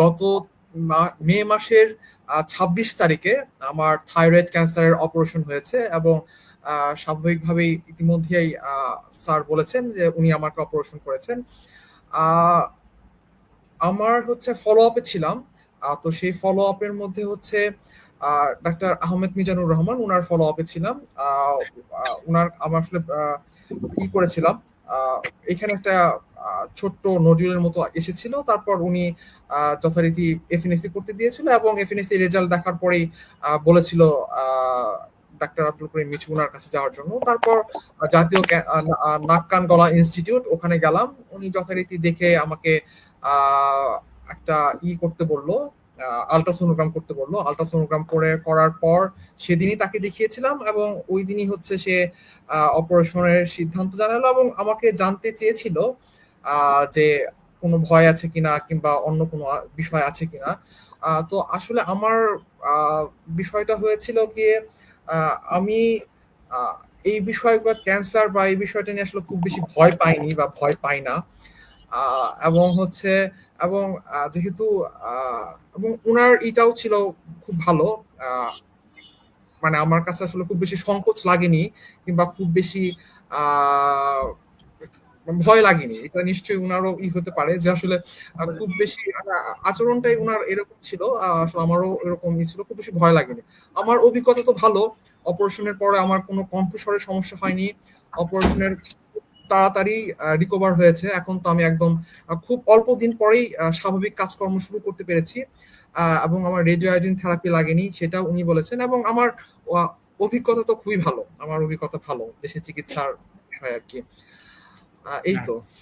গত মে মাসের ছাব্বিশ তারিখে আমার থাইরয়েড ক্যান্সারের অপারেশন হয়েছে এবং স্বাভাবিকভাবেই ইতিমধ্যেই স্যার বলেছেন যে উনি আমাকে অপারেশন করেছেন। আমার হচ্ছে ফলো আপে ছিলাম তো সেই ফলো আপের মধ্যে হচ্ছে ডাক্তার আহমেদ মিজানুর রহমান উনার ফলো আপে ছিলাম উনার, আমার আসলে ই করেছিলাম এখানে একটা ছোট্ট নডিউলের মতো এসেছিল। তারপর উনি যথারীতি এফএনএসি করতে দিয়েছিল এবং এফএনএসি রেজাল্ট দেখার পরেই বলেছিল ডাক্তার আব্দুল করিম মিঠু উনার কাছে যাওয়ার জন্য। তারপর জাতীয় নাক কান গলা ইনস্টিটিউট ওখানে গেলাম। উনি যথারীতি দেখে আমাকে একটা ই করতে বলল আলট্রাসোনোগ্রাম করতে বলল। আলট্রাসোনোগ্রাম করে, করার পর সেদিনই তাকে দেখিয়েছিলাম এবং ওই দিনই হচ্ছে সে অপারেশনের সিদ্ধান্ত জানালো এবং আমাকে জানতে চেয়েছিল যে কোনো ভয় আছে কিনা কিংবা অন্য কোনো বিষয় আছে কিনা। তো আসলে আমার বিষয়টা হয়েছিল গিয়ে আমি এই বিষয়গুলো ক্যান্সার বা এই বিষয়টা নিয়ে আসলে খুব বেশি ভয় পাইনি বা ভয় পাই না। এবং হচ্ছে, এবং যেহেতু এবং ওনার ইটাও ছিল খুব ভালো। মানে আমার কাছে আসলে খুব বেশি সংকোচ লাগেনি কিংবা খুব বেশি ভয় লাগেনি। এটা নিশ্চয়ই উনারও ই হতে পারে যে আসলে খুব বেশি আচরণটাই উনার এরকম ছিল আসলে আমারও এরকম ছিল খুব বেশি ভয় লাগেনি। আমার অভিজ্ঞতা তো ভালো অপারেশনের পরে আমার কোনো কণ্ঠস্বরের সমস্যা হয়নি অপারেশনের তাড়াতাড়ি রিকভার হয়েছে এখন তো আমি একদম খুব অল্প দিন পরেই স্বাভাবিক কাজকর্ম শুরু করতে পেরেছি এবং আমার রেডিও আয়োডিন থেরাপি লাগেনি সেটাও উনি বলেছেন এবং আমার অভিজ্ঞতা তো খুবই ভালো আমার অভিজ্ঞতা ভালো দেশের চিকিৎসার বিষয় আর কি। আহ, এই তো